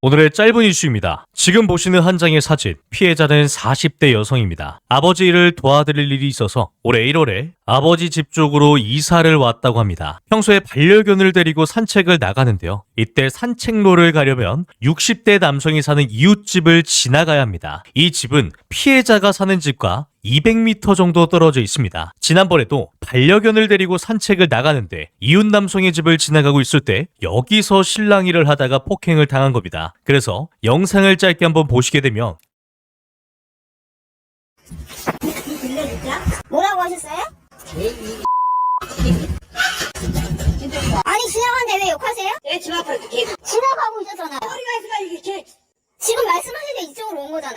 오늘의 짧은 이슈입니다. 지금 보시는 한 장의 사진, 피해자는 40대 여성입니다. 아버지 일을 도와드릴 일이 있어서 올해 1월에 아버지 집 쪽으로 이사를 왔다고 합니다. 평소에 반려견을 데리고 산책을 나가는데요. 이때 산책로를 가려면 60대 남성이 사는 이웃집을 지나가야 합니다. 이 집은 피해자가 사는 집과 200m 정도 떨어져 있습니다. 지난번에도 반려견을 데리고 산책을 나가는데 이웃 남성의 집을 지나가고 있을 때 여기서 실랑이를 하다가 폭행을 당한 겁니다. 그래서 영상을 짧게 한번 보시게 되면 뭐라고 하셨어요? 아니 지나가는데 왜 욕하세요? 내 집 앞에 이렇게 지나가고 있었잖아요. 소리가 있으면 이렇게 지금 말씀하시는데 이쪽으로 온 거잖아요.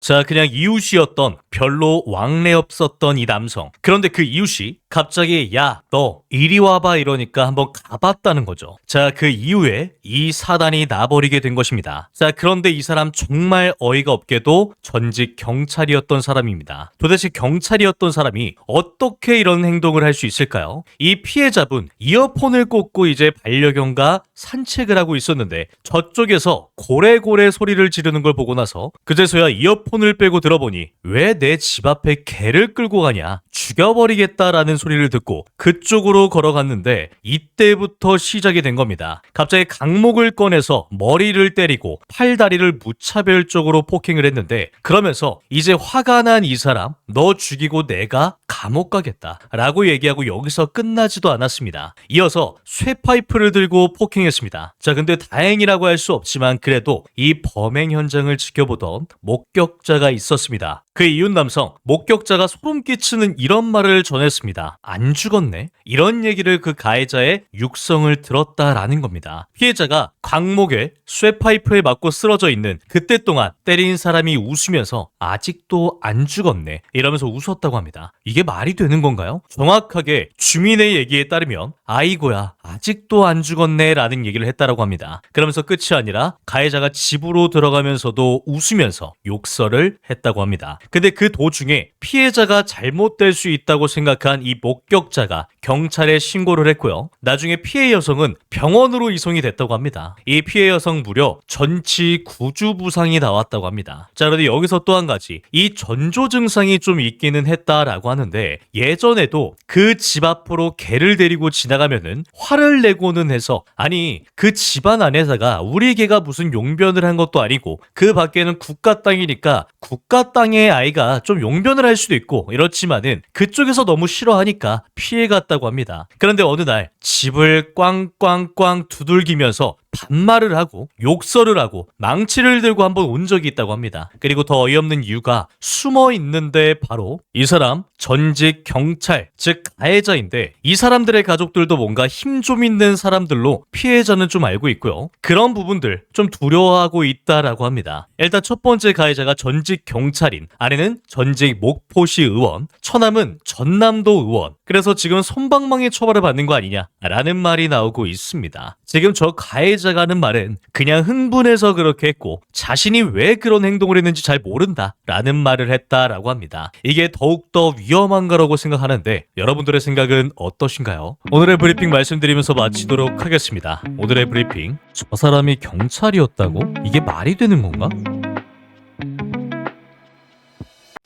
자, 그냥 이웃이었던 별로 왕래 없었던 이 남성. 그런데 그 이웃이 갑자기 야, 너 이리 와봐 이러니까 한번 가봤다는 거죠. 자, 그 이후에 이 사단이 나버리게 된 것입니다. 자, 그런데 이 사람 정말 어이가 없게도 전직 경찰이었던 사람입니다. 도대체 경찰이었던 사람이 어떻게 이런 행동을 할 수 있을까요? 이 피해자분 이어폰을 꽂고 이제 반려견과 산책을 하고 있었는데 저쪽에서 고래고래 소리를 지르는 걸 보고 나서 그제서야 이어폰을 빼고 들어보니 왜내 집 앞에 개를 끌고 가냐 죽여버리겠다라는 소리를 듣고 그쪽으로 걸어갔는데 이때부터 시작이 된 겁니다. 갑자기 강목을 꺼내서 머리를 때리고 팔다리를 무차별적으로 폭행을 했는데 그러면서 이제 화가 난 이 사람 너 죽이고 내가 감옥 가겠다 라고 얘기하고 여기서 끝나지도 않았습니다. 이어서 쇠파이프를 들고 폭행했습니다. 자 근데 다행이라고 할 수 없지만 그래도 이 범행 현장을 지켜보던 목격자가 있었습니다. 그 이웃 남성 목격자가 소름 끼치는 이런 말을 전했습니다. 안 죽었네? 이런 얘기를 그 가해자의 육성을 들었다라는 겁니다. 피해자가 광목에 쇠파이프에 맞고 쓰러져 있는 그때 동안 때린 사람이 웃으면서 아직도 안 죽었네 이러면서 웃었다고 합니다. 이게 말이 되는 건가요? 정확하게 주민의 얘기에 따르면 아이고야 아직도 안 죽었네 라는 얘기를 했다라고 합니다. 그러면서 끝이 아니라 가해자가 집으로 들어가면서도 웃으면서 욕설을 했다고 합니다. 근데 그 도중에 피해자가 잘못될 수 있다고 생각한 이 목격자가 경찰에 신고를 했고요. 나중에 피해 여성은 병원으로 이송이 됐다고 합니다. 이 피해 여성 무려 전치 구주 부상이 나왔다고 합니다. 자, 그런데 여기서 또 한 가지 이 전조 증상이 좀 있기는 했다라고 하는데 예전에도 그 집 앞으로 개를 데리고 지나가면은 화를 내고는 해서 아니 그 집안 안에다가 우리 개가 무슨 용변을 한 것도 아니고 그 밖에는 국가 땅이니까 국가 땅의 아이가 좀 용변을 할 수도 있고 이렇지만은 그쪽에서 너무 싫어하니까 피해 갔다고 합니다. 그런데 어느 날 집을 꽝꽝꽝 두들기면서 반말을 하고 욕설을 하고 망치를 들고 한번 온 적이 있다고 합니다. 그리고 더 어이없는 이유가 숨어 있는데 바로 이 사람 전직 경찰 즉 가해자인데 이 사람들의 가족들도 뭔가 힘 좀 있는 사람들로 피해자는 좀 알고 있고요. 그런 부분들 좀 두려워하고 있다라고 합니다. 일단 첫 번째 가해자가 전직 경찰인 아내는 전직 목포시 의원 처남은 전남도 의원 그래서 지금 손방망이 처벌을 받는 거 아니냐라는 말이 나오고 있습니다. 지금 저 가해자 가 하는 말은 그냥 흥분해서 그렇게 했고 자신이 왜 그런 행동을 했는지 잘 모른다 라는 말을 했다라고 합니다. 이게 더욱더 위험한 거라고 생각하는데 여러분들의 생각은 어떠신가요? 오늘의 브리핑 말씀드리면서 마치도록 하겠습니다. 오늘의 브리핑 저 사람이 경찰이었다고? 이게 말이 되는 건가?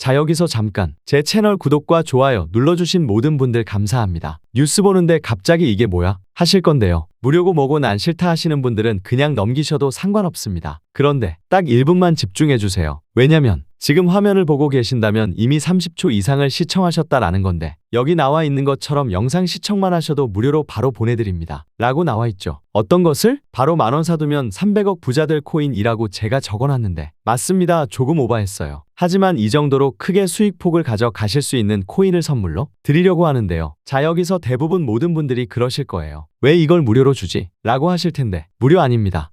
자 여기서 잠깐 제 채널 구독과 좋아요 눌러주신 모든 분들 감사합니다. 뉴스 보는데 갑자기 이게 뭐야? 하실 건데요. 무료고 뭐고 난 싫다 하시는 분들은 그냥 넘기셔도 상관없습니다. 그런데 딱 1분만 집중해주세요. 왜냐면 지금 화면을 보고 계신다면 이미 30초 이상을 시청하셨다라는 건데 여기 나와 있는 것처럼 영상 시청만 하셔도 무료로 바로 보내드립니다. 라고 나와 있죠. 어떤 것을? 바로 만원 사두면 300억 부자들 코인이라고 제가 적어놨는데 맞습니다. 조금 오바했어요. 하지만 이 정도로 크게 수익폭을 가져가실 수 있는 코인을 선물로 드리려고 하는데요. 자 여기서 대부분 모든 분들이 그러실 거예요. 왜 이걸 무료로 주지? 라고 하실 텐데 무료 아닙니다.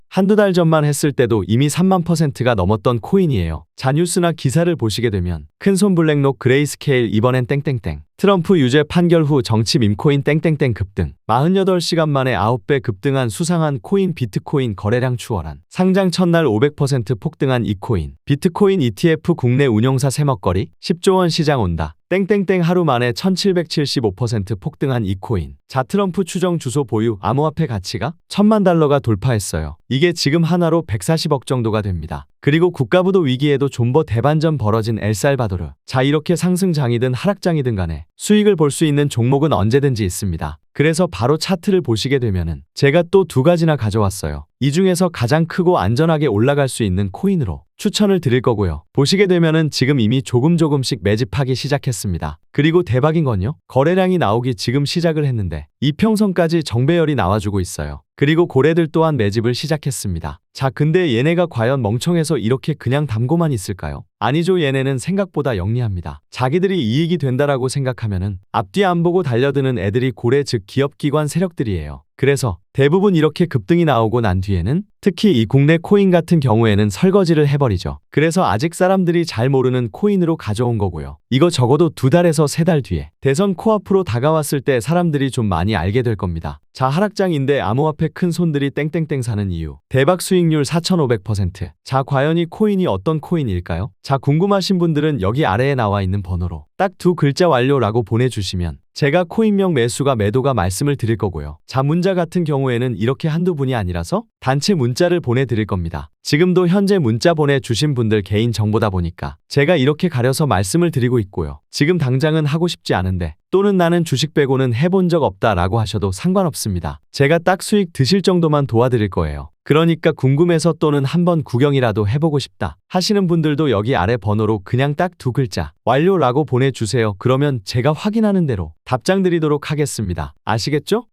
한두 달 전만 했을 때도 이미 3만 퍼센트가 넘었던 코인이에요. 자 뉴스나 기사를 보시게 되면 큰손 블랙록 그레이스케일 이번엔 땡땡땡 트럼프 유죄 판결 후 정치 밈코인 땡땡땡 급등 48시간 만에 9배 급등한 수상한 코인 비트코인 거래량 추월한 상장 첫날 500% 폭등한 이 코인 비트코인 ETF 국내 운용사 새먹거리 10조 원 시장 온다 땡땡땡 하루 만에 1775% 폭등한 이 코인 자 트럼프 추정 주소 보유 암호화폐 가치가 천만 달러가 돌파했어요. 이게 지금 하나로 140억 정도가 됩니다. 그리고 국가부도 위기에도 존버 대반전 벌어진 엘살바도르. 자 이렇게 상승장이든 하락장이든 간에 수익을 볼 수 있는 종목은 언제든지 있습니다. 그래서 바로 차트를 보시게 되면은 제가 또 두 가지나 가져왔어요. 이 중에서 가장 크고 안전하게 올라갈 수 있는 코인으로 추천을 드릴 거고요. 보시게 되면은 지금 이미 조금 조금씩 매집하기 시작했습니다. 그리고 대박인 건요. 거래량이 나오기 지금 시작을 했는데 이평선까지 정배열이 나와주고 있어요. 그리고 고래들 또한 매집을 시작했습니다. 자, 근데 얘네가 과연 멍청해서 이렇게 그냥 담고만 있을까요? 아니죠, 얘네는 생각보다 영리합니다. 자기들이 이익이 된다라고 생각하면은 앞뒤 안 보고 달려드는 애들이 고래 즉 기업기관 세력들이에요. 그래서 대부분 이렇게 급등이 나오고 난 뒤에는 특히 이 국내 코인 같은 경우에는 설거지를 해버리죠. 그래서 아직 사람들이 잘 모르는 코인으로 가져온 거고요. 이거 적어도 두 달에서 세 달 뒤에 대선 코앞으로 다가왔을 때 사람들이 좀 많이 알게 될 겁니다. 자, 하락장인데 암호화폐 큰 손들이 땡땡땡 사는 이유. 대박 수익률 4,500%. 자, 과연 이 코인이 어떤 코인일까요? 자, 궁금하신 분들은 여기 아래에 나와 있는 번호로 딱 두 글자 완료라고 보내주시면 제가 코인명 매수가 매도가 말씀을 드릴 거고요. 자, 문자 같은 경우에는 이렇게 한두 분이 아니라서 단체 문자를 보내드릴 겁니다. 지금도 현재 문자 보내주신 분들 개인 정보다 보니까 제가 이렇게 가려서 말씀을 드리고 있고요. 지금 당장은 하고 싶지 않은데 또는 나는 주식 빼고는 해본 적 없다 라고 하셔도 상관없습니다. 제가 딱 수익 드실 정도만 도와드릴 거예요. 그러니까 궁금해서 또는 한번 구경이라도 해보고 싶다 하시는 분들도 여기 아래 번호로 그냥 딱 두 글자 완료라고 보내주세요. 그러면 제가 확인하는 대로 답장 드리도록 하겠습니다. 아시겠죠?